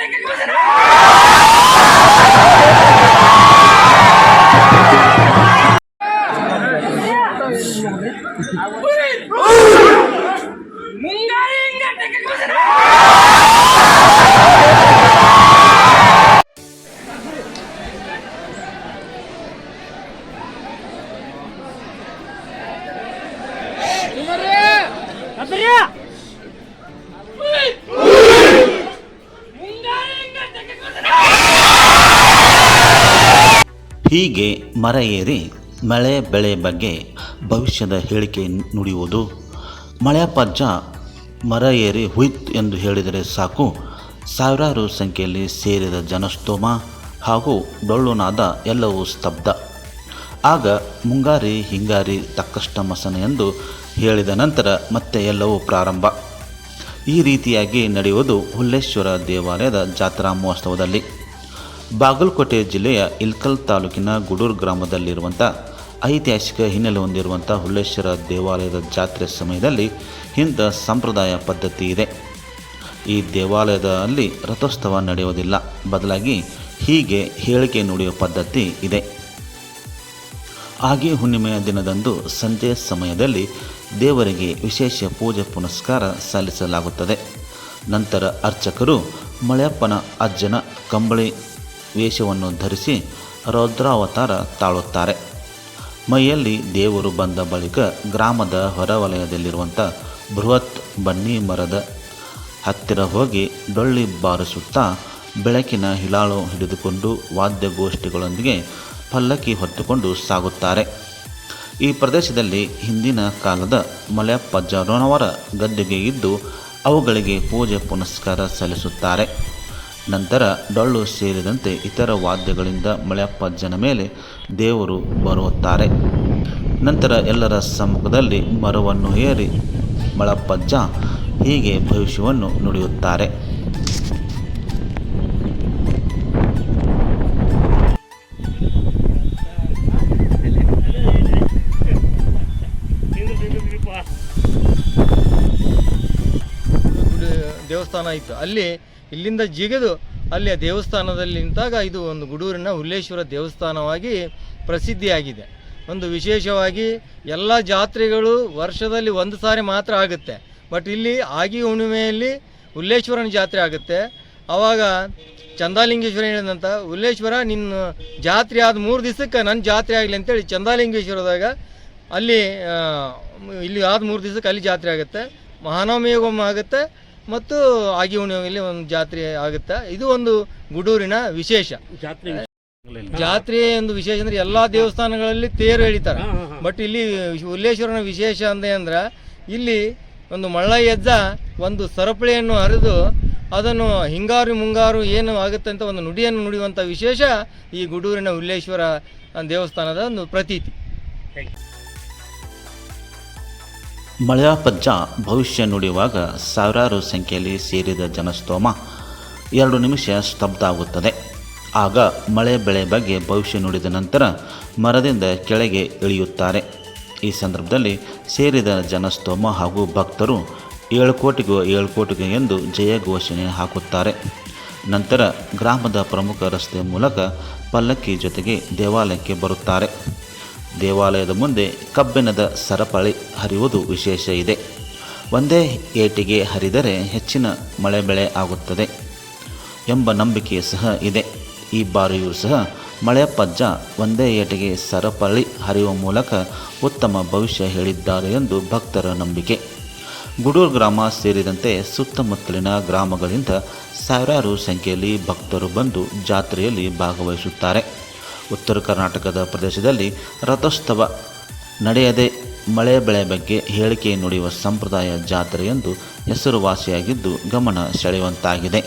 뺏길 것이라! 우리 뭔가인가 뺏길 것이라! 이거를! 나들이야! ಹೀಗೆ ಮರ ಏರಿ ಮಳೆ ಬೆಳೆ ಬಗ್ಗೆ ಭವಿಷ್ಯದ ಹೇಳಿಕೆ ನುಡಿಯುವುದು. ಮಳೆಯಪ್ಪಜ್ಜ ಮರ ಏರಿ ಹುಯ್ತ್ ಎಂದು ಹೇಳಿದರೆ ಸಾಕು. ಸಾವಿರಾರು ಸಂಖ್ಯೆಯಲ್ಲಿ ಸೇರಿದ ಜನಸ್ತೋಮ ಹಾಗೂ ಡೊಳ್ಳುನಾದ ಎಲ್ಲವೂ ಸ್ತಬ್ಧ. ಆಗ ಮುಂಗಾರಿ ಹಿಂಗಾರಿ ತಕ್ಕಷ್ಟ ಮಸನ ಎಂದು ಹೇಳಿದ ನಂತರ ಮತ್ತೆ ಎಲ್ಲವೂ ಪ್ರಾರಂಭ. ಈ ರೀತಿಯಾಗಿ ನಡೆಯುವುದು ಹುಲ್ಲೇಶ್ವರ ದೇವಾಲಯದ ಜಾತ್ರಾ ಮಹೋತ್ಸವದಲ್ಲಿ. ಬಾಗಲಕೋಟೆ ಜಿಲ್ಲೆಯ ಇಲ್ಕಲ್ ತಾಲೂಕಿನ ಗುಡೂರು ಗ್ರಾಮದಲ್ಲಿರುವಂಥ ಐತಿಹಾಸಿಕ ಹಿನ್ನೆಲೆ ಹೊಂದಿರುವಂಥ ಹುಲ್ಲೇಶ್ವರ ದೇವಾಲಯದ ಜಾತ್ರೆ ಸಮಯದಲ್ಲಿ ಹಿಂದ ಸಂಪ್ರದಾಯ ಪದ್ಧತಿ ಇದೆ. ಈ ದೇವಾಲಯದಲ್ಲಿ ರಥೋತ್ಸವ ನಡೆಯುವುದಿಲ್ಲ. ಬದಲಾಗಿ ಹೀಗೆ ಹೇಳಿಕೆ ನುಡಿಯುವ ಪದ್ಧತಿ ಇದೆ. ಹಾಗೆ ಹುಣ್ಣಿಮೆಯ ದಿನದಂದು ಸಂಜೆ ಸಮಯದಲ್ಲಿ ದೇವರಿಗೆ ವಿಶೇಷ ಪೂಜೆ ಪುನಸ್ಕಾರ ಸಲ್ಲಿಸಲಾಗುತ್ತದೆ. ನಂತರ ಅರ್ಚಕರು ಮಳೆಯಪ್ಪನ ಅಜ್ಜನ ಕಂಬಳಿ ವೇಷವನ್ನು ಧರಿಸಿ ರೌದ್ರಾವತಾರ ತಾಳುತ್ತಾರೆ. ಮೈಯಲ್ಲಿ ದೇವರು ಬಂದ ಬಳಿಕ ಗ್ರಾಮದ ಹೊರವಲಯದಲ್ಲಿರುವಂಥ ಬೃಹತ್ ಬನ್ನಿ ಮರದ ಹತ್ತಿರ ಹೋಗಿ ಡೊಳ್ಳಿ ಬಾರಿಸುತ್ತಾ ಬೆಳಕಿನ ಹಿಲಾಳು ಹಿಡಿದುಕೊಂಡು ವಾದ್ಯಗೋಷ್ಠಿಗಳೊಂದಿಗೆ ಪಲ್ಲಕ್ಕಿ ಹೊತ್ತುಕೊಂಡು ಸಾಗುತ್ತಾರೆ. ಈ ಪ್ರದೇಶದಲ್ಲಿ ಹಿಂದಿನ ಕಾಲದ ಮಲೆಯಪ್ಪಜ್ಜರನವರ ಗದ್ದೆಗೆ ಇದ್ದು ಅವುಗಳಿಗೆ ಪೂಜೆ ಪುನಸ್ಕಾರ ಸಲ್ಲಿಸುತ್ತಾರೆ. ನಂತರ ಡೊಳ್ಳು ಸೇರಿದಂತೆ ಇತರ ವಾದ್ಯಗಳಿಂದ ಮಳೆಯಪ್ಪಜ್ಜನ ಮೇಲೆ ದೇವರು ಬರುತ್ತಾರೆ ನಂತರ ಎಲ್ಲರ ಸಮ್ಮುಖದಲ್ಲಿ ಮರವನ್ನು ಏರಿ ಮಳಪ್ಪಜ್ಜ ಹೀಗೆ ಭವಿಷ್ಯವನ್ನು ನುಡಿಯುತ್ತಾರೆ. ದೇವಸ್ಥಾನ ಇತ್ತು. ಅಲ್ಲಿ ಇಲ್ಲಿಂದ ಜಿಗಿದು ಅಲ್ಲಿಯ ದೇವಸ್ಥಾನದಲ್ಲಿ ನಿಂತಾಗ ಇದು ಒಂದು ಗುಡೂರಿನ ಹುಲ್ಲೇಶ್ವರ ದೇವಸ್ಥಾನವಾಗಿ ಪ್ರಸಿದ್ಧಿಯಾಗಿದೆ. ಒಂದು ವಿಶೇಷವಾಗಿ ಎಲ್ಲ ಜಾತ್ರೆಗಳು ವರ್ಷದಲ್ಲಿ ಒಂದು ಸಾರಿ ಮಾತ್ರ ಆಗುತ್ತೆ. ಬಟ್ ಇಲ್ಲಿ ಆಗಿ ಹುಣ್ಣಿಮೆಯಲ್ಲಿ ಹುಲ್ಲೇಶ್ವರನ ಜಾತ್ರೆ ಆಗುತ್ತೆ. ಆವಾಗ ಚಂದಾಲಿಂಗೇಶ್ವರ ಹೇಳಿದಂಥ ಹುಲ್ಲೇಶ್ವರ ನಿನ್ನ ಜಾತ್ರೆ ಆದ ಮೂರು ದಿವಸಕ್ಕೆ ನನ್ನ ಜಾತ್ರೆ ಆಗಲಿ ಅಂತೇಳಿ ಚಂದಾಲಿಂಗೇಶ್ವರದಾಗ ಅಲ್ಲಿ ಇಲ್ಲಿ ಆದ ಮೂರು ದಿವಸಕ್ಕೆ ಅಲ್ಲಿ ಜಾತ್ರೆ ಆಗುತ್ತೆ. ಮಹಾನವಮಿಗೊಮ್ಮೆ ಆಗುತ್ತೆ. ಮತ್ತು ಆಗಿ ಹುಣ್ಣಿಮೆಯಲ್ಲಿ ಒಂದು ಜಾತ್ರೆ ಆಗುತ್ತೆ? ಇದು ಒಂದು ಗುಡೂರಿನ ವಿಶೇಷ. ಜಾತ್ರೆ ಒಂದು ವಿಶೇಷ ಅಂದ್ರೆ ಎಲ್ಲಾ ದೇವಸ್ಥಾನಗಳಲ್ಲಿ ತೇರು ಎಳಿತಾರೆ. ಬಟ್ ಇಲ್ಲಿ ಉಲ್ಲೇಶ್ವರನ ವಿಶೇಷ ಅಂದ್ರೆ ಅಂದ್ರೆ ಇಲ್ಲಿ ಒಂದು ಮಳ್ಳ ಎದ್ದ ಒಂದು ಸರಪಳಿಯನ್ನು ಹರಿದು ಅದನ್ನು ಹಿಂಗಾರು ಮುಂಗಾರು ಏನು ಆಗುತ್ತೆ ಅಂತ ಒಂದು ನುಡಿಯನ್ನು ನುಡಿಯುವಂಥ ವಿಶೇಷ ಈ ಗುಡೂರಿನ ಉಲ್ಲೇಶ್ವರ ದೇವಸ್ಥಾನದ ಒಂದು ಪ್ರತೀತಿ. ಮಳೆಯಪ್ಪಜ್ಜ ಭವಿಷ್ಯ ನುಡಿಯುವಾಗ ಸಾವಿರಾರು ಸಂಖ್ಯೆಯಲ್ಲಿ ಸೇರಿದ ಜನಸ್ತೋಮ ಎರಡು ನಿಮಿಷ ಸ್ತಬ್ಧ ಆಗುತ್ತದೆ ಆಗ ಮಳೆ ಬೆಳೆ ಬಗ್ಗೆ ಭವಿಷ್ಯ ನುಡಿದ ನಂತರ ಮರದಿಂದ ಕೆಳಗೆ ಇಳಿಯುತ್ತಾರೆ. ಈ ಸಂದರ್ಭದಲ್ಲಿ ಸೇರಿದ ಜನಸ್ತೋಮ ಹಾಗೂ ಭಕ್ತರು ಏಳು ಕೋಟಿಗೂ ಏಳು ಕೋಟಿಗೂ ಎಂದು ಜಯ ಘೋಷಣೆ ಹಾಕುತ್ತಾರೆ. ನಂತರ ಗ್ರಾಮದ ಪ್ರಮುಖ ರಸ್ತೆ ಮೂಲಕ ಪಲ್ಲಕ್ಕಿ ಜೊತೆಗೆ ದೇವಾಲಯಕ್ಕೆ ಬರುತ್ತಾರೆ. ದೇವಾಲಯದ ಮುಂದೆ ಕಬ್ಬಿಣದ ಸರಪಳಿ ಹರಿಯುವುದು ವಿಶೇಷ ಇದೆ. ಒಂದೇ ಏಟಿಗೆ ಹರಿದರೆ ಹೆಚ್ಚಿನ ಮಳೆ ಬೆಳೆ ಆಗುತ್ತದೆ ಎಂಬ ನಂಬಿಕೆ ಸಹ ಇದೆ. ಈ ಬಾರಿಯೂ ಸಹ ಮಳೆಯಪ್ಪಜ್ಜ ಒಂದೇ ಏಟಿಗೆ ಸರಪಳಿ ಹರಿಯುವ ಮೂಲಕ ಉತ್ತಮ ಭವಿಷ್ಯ ಹೇಳಿದ್ದಾರೆ ಎಂದು ಭಕ್ತರ ನಂಬಿಕೆ. ಗುಡೂರು ಗ್ರಾಮ ಸೇರಿದಂತೆ ಸುತ್ತಮುತ್ತಲಿನ ಗ್ರಾಮಗಳಿಂದ ಸಾವಿರಾರು ಸಂಖ್ಯೆಯಲ್ಲಿ ಭಕ್ತರು ಬಂದು ಜಾತ್ರೆಯಲ್ಲಿ ಭಾಗವಹಿಸುತ್ತಾರೆ. ಉತ್ತರ ಕರ್ನಾಟಕದ ಪ್ರದೇಶದಲ್ಲಿ ರಥೋತ್ಸವ ನಡೆಯದೆ ಮಳೆ ಬೆಳೆ ಬಗ್ಗೆ ಹೇಳಿಕೆ ನುಡಿಯುವ ಸಂಪ್ರದಾಯ ಜಾತ್ರೆ ಎಂದು ಹೆಸರುವಾಸಿಯಾಗಿದ್ದು ಗಮನ ಸೆಳೆಯುವಂತಾಗಿದೆ.